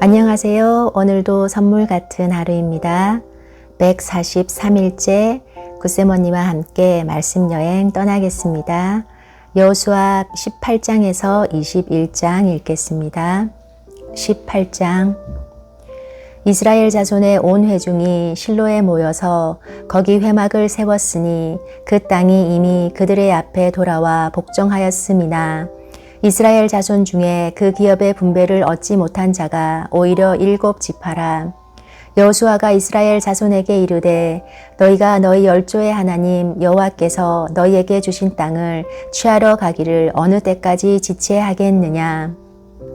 안녕하세요. 오늘도 선물 같은 하루입니다. 143일째 구세머니와 함께 말씀 여행 떠나겠습니다. 여수와 18장에서 21장 읽겠습니다. 18장 이스라엘 자손의 온 회중이 실로에 모여서 거기 회막을 세웠으니 그 땅이 이미 그들의 앞에 돌아와 복종하였음이나 이스라엘 자손 중에 그 기업의 분배를 얻지 못한 자가 오히려 일곱 지파라. 여호수아가 이스라엘 자손에게 이르되 너희가 너희 열조의 하나님 여호와께서 너희에게 주신 땅을 취하러 가기를 어느 때까지 지체하겠느냐?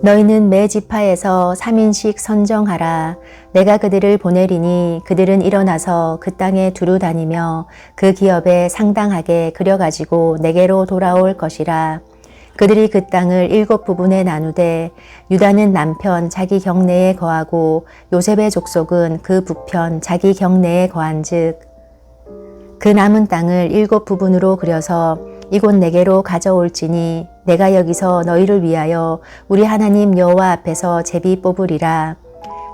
너희는 매 지파에서 3인씩 선정하라. 내가 그들을 보내리니 그들은 일어나서 그 땅에 두루 다니며 그 기업에 상당하게 그려 가지고 내게로 돌아올 것이라 그들이 그 땅을 일곱 부분에 나누되 유다는 남편 자기 경내에 거하고 요셉의 족속은 그 북편 자기 경내에 거한즉 그 남은 땅을 일곱 부분으로 그려서 이곳 내게로 가져올지니 내가 여기서 너희를 위하여 우리 하나님 여호와 앞에서 제비 뽑으리라.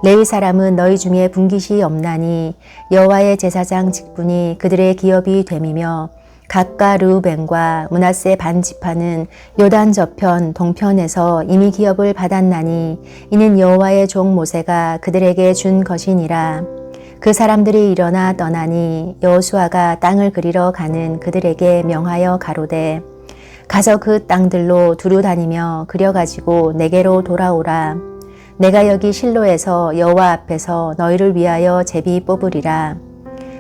레위 사람은 너희 중에 분깃이 없나니 여호와의 제사장 직분이 그들의 기업이 됨이며 각과 르우벤과 문하세 반 지파는 요단 저편 동편에서 이미 기업을 받았나니 이는 여호와의 종 모세가 그들에게 준 것이니라. 그 사람들이 일어나 떠나니 여호수아가 땅을 그리러 가는 그들에게 명하여 가로되 가서 그 땅들로 두루 다니며 그려 가지고 내게로 돌아오라. 내가 여기 실로에서 여호와 앞에서 너희를 위하여 제비 뽑으리라.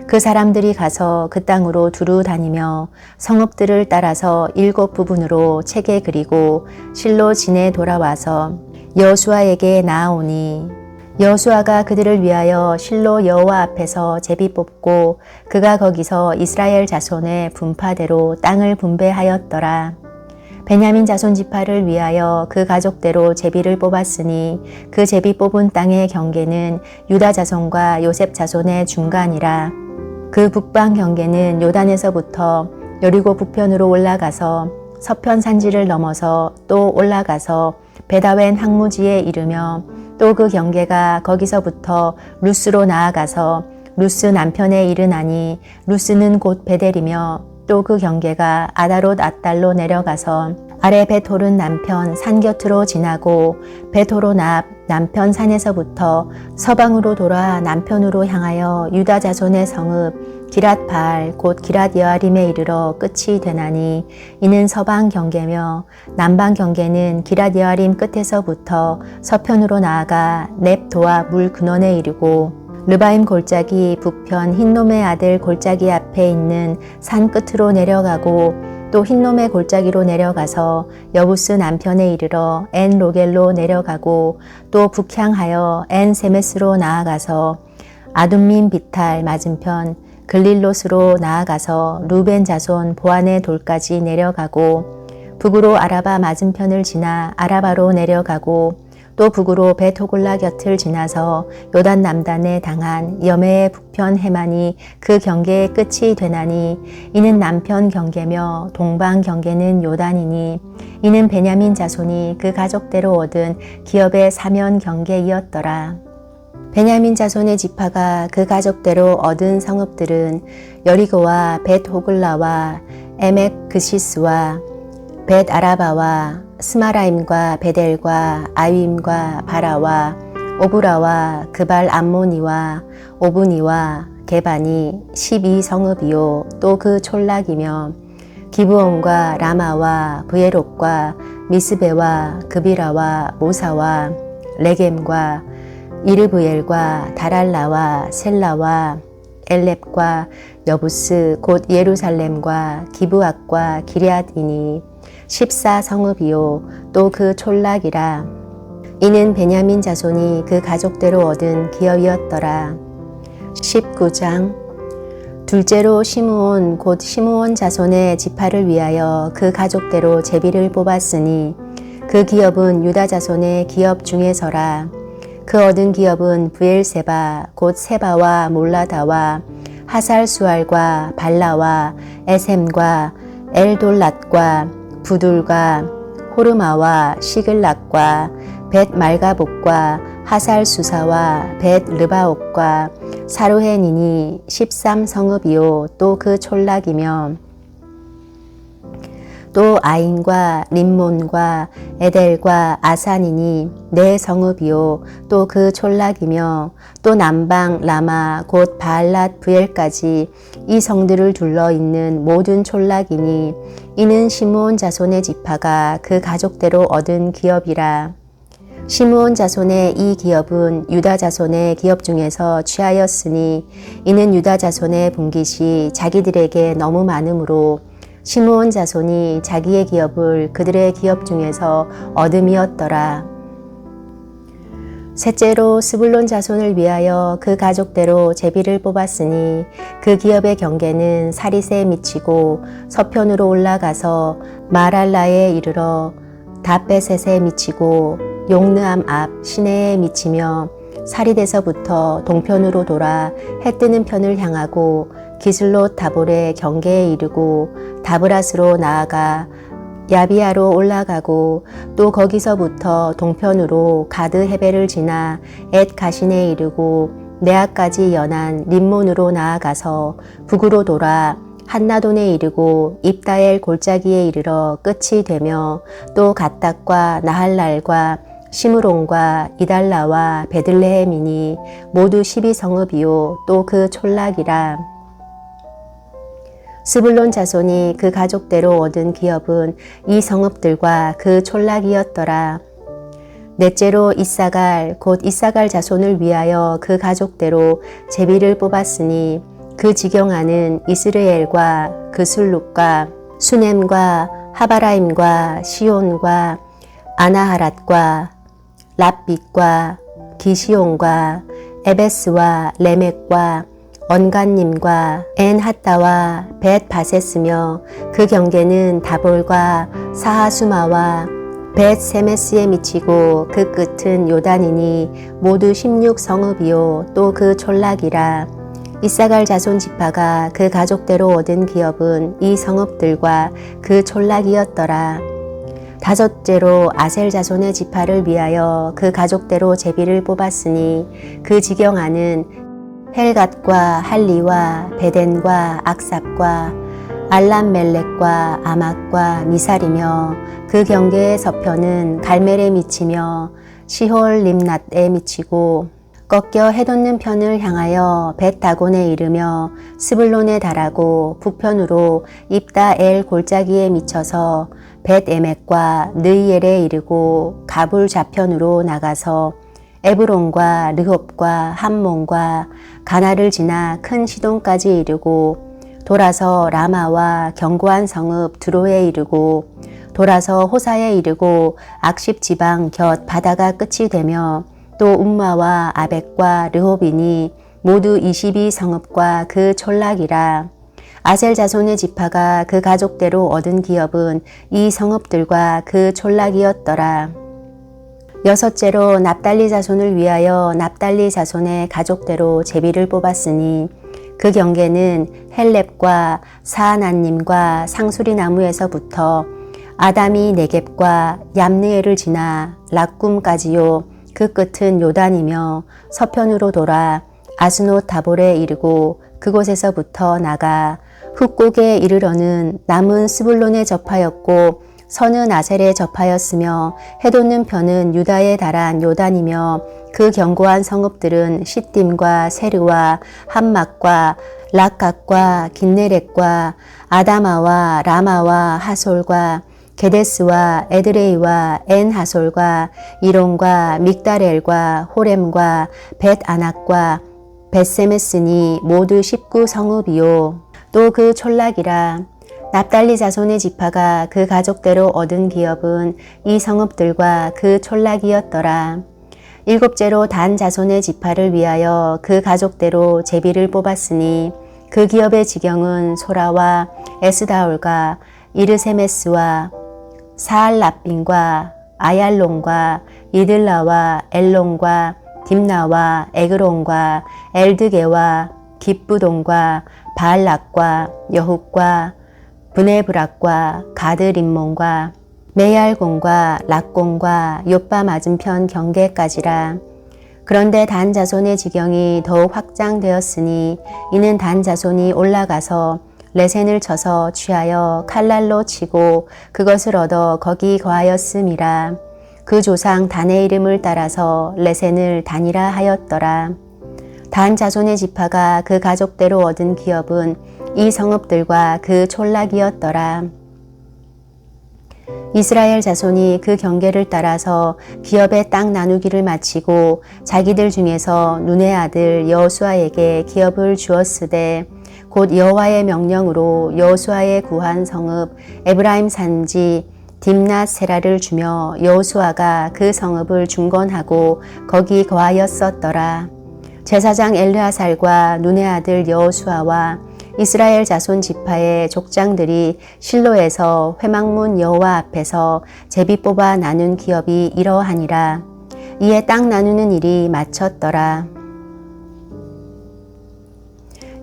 그 사람들이 가서 그 땅으로 두루 다니며 성읍들을 따라서 일곱 부분으로 책에 그리고 실로 진에 돌아와서 여수아에게 나아오니 여수아가 그들을 위하여 실로 여호와 앞에서 제비 뽑고 그가 거기서 이스라엘 자손의 분파대로 땅을 분배하였더라. 베냐민 자손 지파를 위하여 그 가족대로 제비를 뽑았으니 그 제비 뽑은 땅의 경계는 유다 자손과 요셉 자손의 중간이라. 그 북방 경계는 요단에서부터 여리고 북편으로 올라가서 서편 산지를 넘어서 또 올라가서 베다웬 항무지에 이르며 또 그 경계가 거기서부터 루스로 나아가서 루스 남편에 이르나니 루스는 곧 베델이며 또 그 경계가 아다롯 아달로 내려가서 아래 베토른 남편 산 곁으로 지나고 베토로 납 남편 산에서부터 서방으로 돌아 남편으로 향하여 유다 자손의 성읍 기랏발 곧 기랏 여아림에 이르러 끝이 되나니 이는 서방 경계며 남방 경계는 기랏 여아림 끝에서부터 서편으로 나아가 넵도와 물 근원에 이르고 르바임 골짜기 북편 흰놈의 아들 골짜기 앞에 있는 산 끝으로 내려가고 또 흰놈의 골짜기로 내려가서 여부스 남편에 이르러 엔 로겔로 내려가고 또 북향하여 엔 세메스로 나아가서 아둠민 비탈 맞은편 글릴롯으로 나아가서 루벤 자손 보안의 돌까지 내려가고 북으로 아라바 맞은편을 지나 아라바로 내려가고 또 북으로 베토골라 곁을 지나서 요단 남단에 당한 여매의 북편 해만이 그 경계의 끝이 되나니 이는 남편 경계며 동방 경계는 요단이니 이는 베냐민 자손이 그 가족대로 얻은 기업의 사면 경계이었더라. 베냐민 자손의 지파가 그 가족대로 얻은 성읍들은 여리고와 벳 호글라와 에멕 그시스와 벳 아라바와 스마라임과 베델과 아임과 바라와 오브라와 그발 암모니와 오브니와 게반이 12성읍이요. 또 그 촌락이며 기브온과 라마와 브에롯과 미스베와 그비라와 모사와 레겜과 이르브엘과 다랄라와 셀라와 엘렙과 여부스 곧 예루살렘과 기브악과 기리앗이니 십사 성읍이요. 또 그 촌락이라. 이는 베냐민 자손이 그 가족대로 얻은 기업이었더라. 19장. 둘째로 시므온 곧 시므온 자손의 지파를 위하여 그 가족대로 제비를 뽑았으니 그 기업은 유다 자손의 기업 중에서라. 그 얻은 기업은 부엘세바 곧 세바와 몰라다와 하살수알과 발라와 에셈과 엘돌랏과 부둘과 호르마와 시글락과 벳 말가복과 하살 수사와 벳 르바옥과 사루헨이니 13성읍이요 또 그 촌락이며 또 아인과 림몬과 에델과 아산이니 네 성읍이요. 또 그 촌락이며 또 남방 라마 곧 바알랏 부엘까지 이 성들을 둘러 있는 모든 촌락이니 이는 시므온 자손의 지파가 그 가족대로 얻은 기업이라. 시므온 자손의 이 기업은 유다 자손의 기업 중에서 취하였으니 이는 유다 자손의 분깃이 자기들에게 너무 많으므로 시므온 자손이 자기의 기업을 그들의 기업 중에서 얻음이었더라. 셋째로 스불론 자손을 위하여 그 가족대로 제비를 뽑았으니 그 기업의 경계는 사리세에 미치고 서편으로 올라가서 마랄라에 이르러 다베셋에 미치고 용느암 앞 시내에 미치며 사리데서부터 동편으로 돌아 해 뜨는 편을 향하고 기슬롯 다볼의 경계에 이르고 다브라스로 나아가 야비아로 올라가고 또 거기서부터 동편으로 가드 헤베를 지나 엣 가신에 이르고 네아까지 연한 림몬으로 나아가서 북으로 돌아 한나돈에 이르고 입다엘 골짜기에 이르러 끝이 되며 또 갓닥과 나할랄과 시므론과 이달라와 베들레헴이니 모두 12성읍이요 또 그 촌락이라 스불론 자손이 그 가족대로 얻은 기업은 이 성읍들과 그 촌락이었더라. 넷째로 이사갈 곧 이사갈 자손을 위하여 그 가족대로 제비를 뽑았으니 그 지경하는 이스르엘과 그 술룩과 수넴과 하바라임과 시온과 아나하랏과 랍빗과 기시온과 에베스와 레멕과 언간님과 앤하따와 벳 바세스며 그 경계는 다볼과 사하수마와 벳 세메스에 미치고 그 끝은 요단이니 모두 16성읍이요 또 그 촌락이라 이사갈 자손 지파가 그 가족대로 얻은 기업은 이 성읍들과 그 촌락이었더라. 다섯째로 아셀 자손의 지파를 위하여 그 가족대로 제비를 뽑았으니 그 지경하는 헬갓과 할리와 베덴과 악삽과 알람멜렉과 아막과 미살이며 그 경계의 서편은 갈멜에 미치며 시홀 림낫에 미치고 꺾여 해돋는 편을 향하여 벳다곤에 이르며 스불론에 달하고 북편으로 입다 엘 골짜기에 미쳐서 벳에멕과 느이엘에 이르고 가불 좌편으로 나가서 에브론과 르홉과 함몬과 가나를 지나 큰 시돈까지 이르고 돌아서 라마와 견고한 성읍 두로에 이르고 돌아서 호사에 이르고 악십 지방 곁 바다가 끝이 되며 또 um마와 아벡과 르홉이니 모두 22 성읍과 그 촌락이라 아셀 자손의 지파가 그 가족대로 얻은 기업은 이 성읍들과 그 촌락이었더라. 여섯째로 납달리 자손을 위하여 납달리 자손의 가족대로 제비를 뽑았으니 그 경계는 헬렙과 사하나님과 상수리 나무에서부터 아담이 네겝과 얌느에를 지나 락꿈까지요 그 끝은 요단이며 서편으로 돌아 아스노 다볼에 이르고 그곳에서부터 나가 흑곡에 이르러는 남은 스불론에 접하였고 선은 아셀에 접하였으며 해돋는 편은 유다에 달한 요단이며 그 견고한 성읍들은 시딤과 세르와 함막과 락각과 긴네렉과 아다마와 라마와 하솔과 게데스와 에드레이와 엔하솔과 이론과 믹다렐과 호렘과 벳아낙과 벳세메스니 모두 19 성읍이요. 또 그 촌락이라 납달리 자손의 지파가 그 가족대로 얻은 기업은 이 성읍들과 그 촌락이었더라. 일곱째로 단 자손의 지파를 위하여 그 가족대로 제비를 뽑았으니 그 기업의 지경은 소라와 에스다올과 이르세메스와 사알라빈과 아얄론과 이들라와 엘론과 딥나와 에그론과 엘드게와 기쁘돈과 바알락과 여훅과 브네브락과 가드림몬과 메얄공과 락공과 요빠 맞은편 경계까지라. 그런데 단 자손의 지경이 더욱 확장되었으니 이는 단 자손이 올라가서 레센을 쳐서 취하여 칼날로 치고 그것을 얻어 거기 거하였음이라. 그 조상 단의 이름을 따라서 레센을 단이라 하였더라. 단 자손의 지파가 그 가족대로 얻은 기업은 이 성읍들과 그 촌락이었더라. 이스라엘 자손이 그 경계를 따라서 기업의 땅 나누기를 마치고 자기들 중에서 눈의 아들 여호수아에게 기업을 주었으되 곧 여호와의 명령으로 여호수아의 구한 성읍 에브라임 산지 딥나 세라를 주며 여호수아가 그 성읍을 중건하고 거기 거하였었더라. 제사장 엘르아살과 눈의 아들 여호수아와 이스라엘 자손 지파의 족장들이 실로에서 회막문 여호와 앞에서 제비 뽑아 나눈 기업이 이러하니라. 이에 땅 나누는 일이 마쳤더라.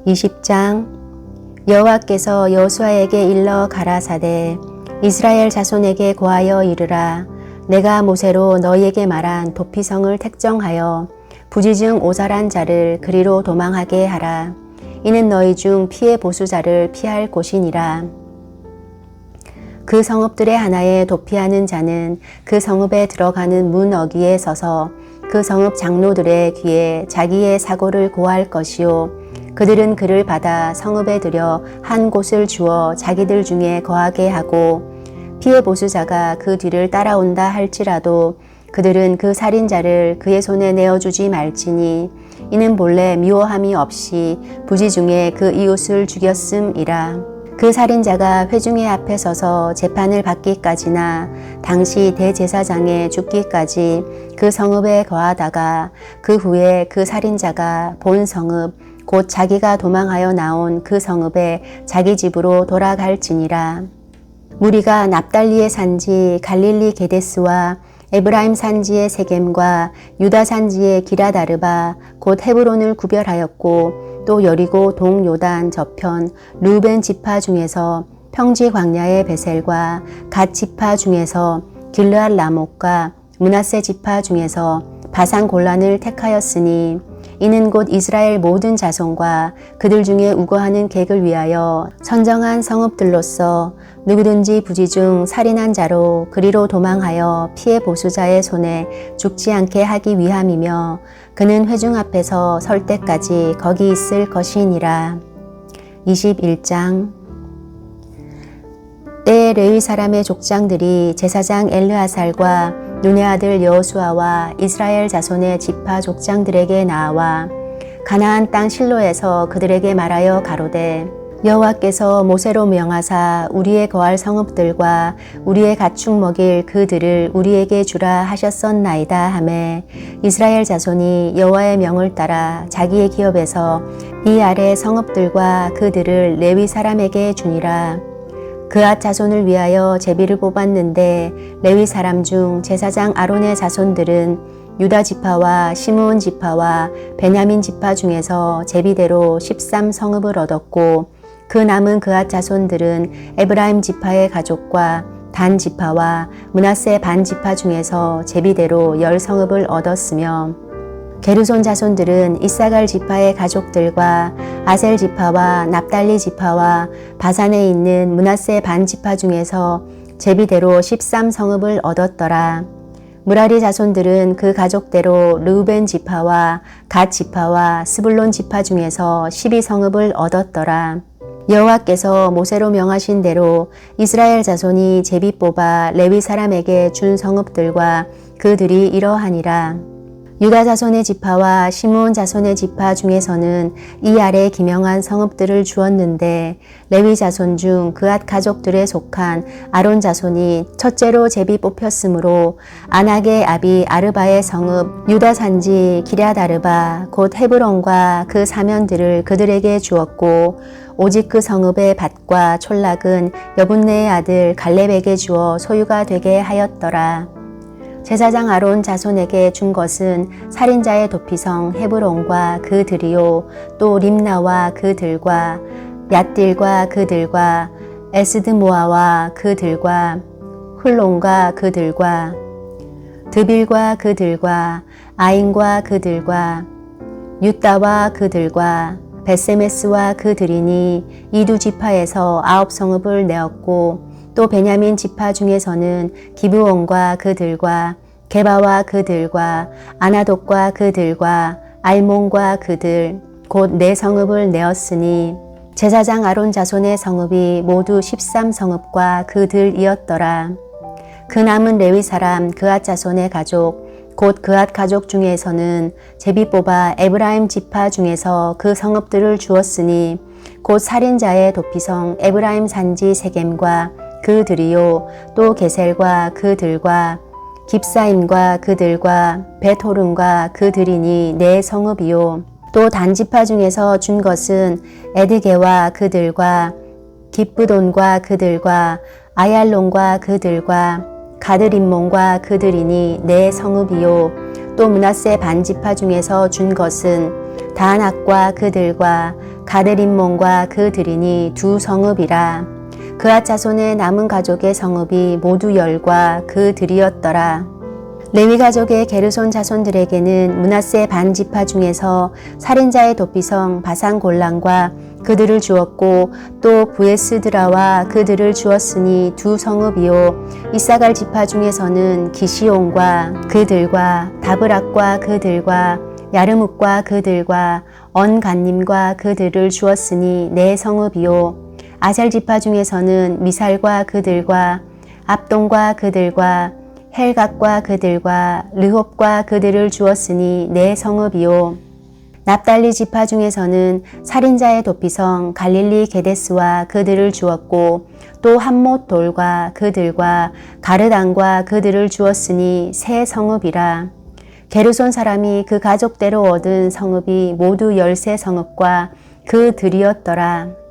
20장 여호와께서 여호수아에게 일러 가라사대 이스라엘 자손에게 고하여 이르라 내가 모세로 너희에게 말한 도피성을 택정하여 부지중 오살한 자를 그리로 도망하게 하라. 이는 너희 중 피해 보수자를 피할 곳이니라. 그 성읍들의 하나에 도피하는 자는 그 성읍에 들어가는 문 어귀에 서서 그 성읍 장로들의 귀에 자기의 사고를 고할 것이요. 그들은 그를 받아 성읍에 들여 한 곳을 주어 자기들 중에 거하게 하고 피해 보수자가 그 뒤를 따라온다 할지라도 그들은 그 살인자를 그의 손에 내어주지 말지니 이는 본래 미워함이 없이 부지 중에 그 이웃을 죽였음이라. 그 살인자가 회중의 앞에 서서 재판을 받기까지나 당시 대제사장의 죽기까지 그 성읍에 거하다가 그 후에 그 살인자가 본 성읍 곧 자기가 도망하여 나온 그 성읍에 자기 집으로 돌아갈지니라. 무리가 납달리의 산지 갈릴리 게데스와 에브라임 산지의 세겜과 유다 산지의 기라다르바 곧 헤브론을 구별하였고 또 여리고 동요단 저편 루벤 지파 중에서 평지 광야의 베셀과 갓 지파 중에서 길르앗 라목과 문하세 지파 중에서 바산 골란을 택하였으니 이는 곧 이스라엘 모든 자손과 그들 중에 우거하는 객을 위하여 선정한 성읍들로서 누구든지 부지 중 살인한 자로 그리로 도망하여 피해 보수자의 손에 죽지 않게 하기 위함이며 그는 회중 앞에서 설 때까지 거기 있을 것이니라. 21장 때에 레위 사람의 족장들이 제사장 엘르아살과 눈의 아들 여호수아와 이스라엘 자손의 지파 족장들에게 나와 가나안 땅 실로에서 그들에게 말하여 가로되 여호와께서 모세로 명하사 우리의 거할 성읍들과 우리의 가축 먹일 그들을 우리에게 주라 하셨었나이다 하매 이스라엘 자손이 여호와의 명을 따라 자기의 기업에서 이 아래 성읍들과 그들을 레위 사람에게 주니라 그앗 자손을 위하여 제비를 뽑았는데 레위 사람 중 제사장 아론의 자손들은 유다 지파와 시므온 지파와 베냐민 지파 중에서 제비대로 13성읍을 얻었고 그 남은 그앗 자손들은 에브라임 지파의 가족과 단 지파와 문하세 반 지파 중에서 제비대로 열 성읍을 얻었으며 게르손 자손들은 이사갈 지파의 가족들과 아셀 지파와 납달리 지파와 바산에 있는 문하세 반 지파 중에서 제비대로 13성읍을 얻었더라. 무라리 자손들은 그 가족대로 르우벤 지파와 갓 지파와 스불론 지파 중에서 12성읍을 얻었더라. 여호와께서 모세로 명하신 대로 이스라엘 자손이 제비 뽑아 레위 사람에게 준 성읍들과 그들이 이러하니라. 유다 자손의 지파와 시므온 자손의 지파 중에서는 이 아래 기명한 성읍들을 주었는데 레위 자손 중 그앗 가족들에 속한 아론 자손이 첫째로 제비 뽑혔으므로 아낙의 아비 아르바의 성읍 유다 산지 기랴다르바 곧 헤브론과 그 사면들을 그들에게 주었고 오직 그 성읍의 밭과 촌락은 여분네의 아들 갈렙에게 주어 소유가 되게 하였더라. 제사장 아론 자손에게 준 것은 살인자의 도피성 헤브론과 그들이요 또 림나와 그들과 얏딜과 그들과 에스드모아와 그들과 훌론과 그들과 드빌과 그들과 아인과 그들과 유다와 그들과 베세메스와 그들이니 이두 지파에서 아홉 성읍을 내었고 또 베냐민 지파 중에서는 기브온과 그들과 게바와 그들과 아나독과 그들과 알몬과 그들 곧네 성읍을 내었으니 제사장 아론 자손의 성읍이 모두 13성읍과 그들이었더라. 그 남은 레위 사람 그앗 자손의 가족 곧 그앗 가족 중에서는 제비 뽑아 에브라임 지파 중에서 그 성읍들을 주었으니 곧 살인자의 도피성 에브라임 산지 세겜과 그들이요. 또 게셀과 그들과 깁사임과 그들과 베토름과 그들이니 네 성읍이요. 또 단지파 중에서 준 것은 에드게와 그들과 기쁘돈과 그들과 아얄론과 그들과 가드림몬과 그들이니 네 성읍이요. 또 문하세 반지파 중에서 준 것은 다낙과 그들과 가드림몬과 그들이니 두 성읍이라 그앗 자손의 남은 가족의 성읍이 모두 열과 그들이었더라. 레위 가족의 게르손 자손들에게는 문하세 반 지파 중에서 살인자의 도피성 바산 골란과 그들을 주었고 또 부에스드라와 그들을 주었으니 두 성읍이요. 이사갈 지파 중에서는 기시온과 그들과 다브락과 그들과 야르묵과 그들과 언간님과 그들을 주었으니 네 성읍이요 아셀 지파 중에서는 미살과 그들과 압동과 그들과 헬각과 그들과 르홉과 그들을 주었으니 네 성읍이요. 납달리 지파 중에서는 살인자의 도피성 갈릴리 게데스와 그들을 주었고 또 한못 돌과 그들과 가르단과 그들을 주었으니 세 성읍이라. 게르손 사람이 그 가족대로 얻은 성읍이 모두 열세 성읍과 그들이었더라.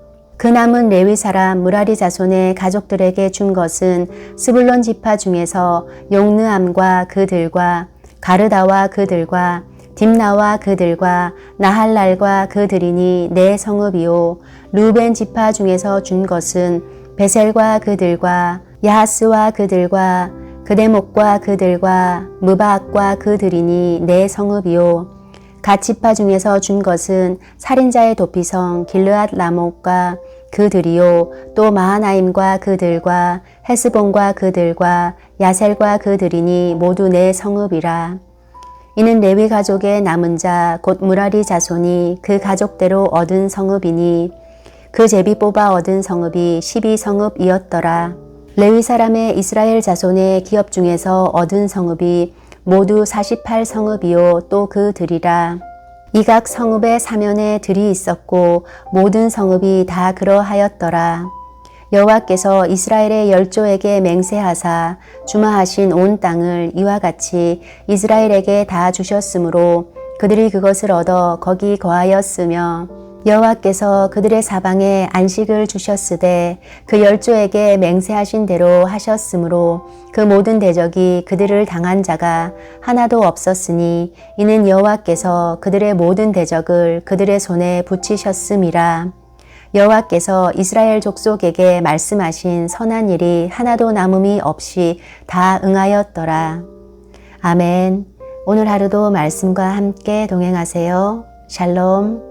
그 남은 레위 사람 무라리 자손의 가족들에게 준 것은 스불론 지파 중에서 용느암과 그들과 가르다와 그들과 딥나와 그들과 나할랄과 그들이니 네 성읍이요. 루벤 지파 중에서 준 것은 베셀과 그들과 야하스와 그들과 그대목과 그들과 무바악과 그들이니 네 성읍이요. 가치파 중에서 준 것은 살인자의 도피성 길르앗 라목과 그들이요. 또 마하나임과 그들과 헤스본과 그들과 야셀과 그들이니 모두 내 성읍이라. 이는 레위 가족의 남은 자 곧 무라리 자손이 그 가족대로 얻은 성읍이니 그 제비 뽑아 얻은 성읍이 12성읍이었더라. 레위 사람의 이스라엘 자손의 기업 중에서 얻은 성읍이 모두 48성읍이요. 또 그들이라 이각 성읍의 사면에 들이 있었고 모든 성읍이 다 그러하였더라. 여호와께서 이스라엘의 열조에게 맹세하사 주마하신 온 땅을 이와 같이 이스라엘에게 다 주셨으므로 그들이 그것을 얻어 거기 거하였으며 여호와께서 그들의 사방에 안식을 주셨으되 그 열조에게 맹세하신 대로 하셨으므로 그 모든 대적이 그들을 당한 자가 하나도 없었으니 이는 여호와께서 그들의 모든 대적을 그들의 손에 붙이셨음이라 여호와께서 이스라엘 족속에게 말씀하신 선한 일이 하나도 남음이 없이 다 응하였더라. 아멘. 오늘 하루도 말씀과 함께 동행하세요. 샬롬.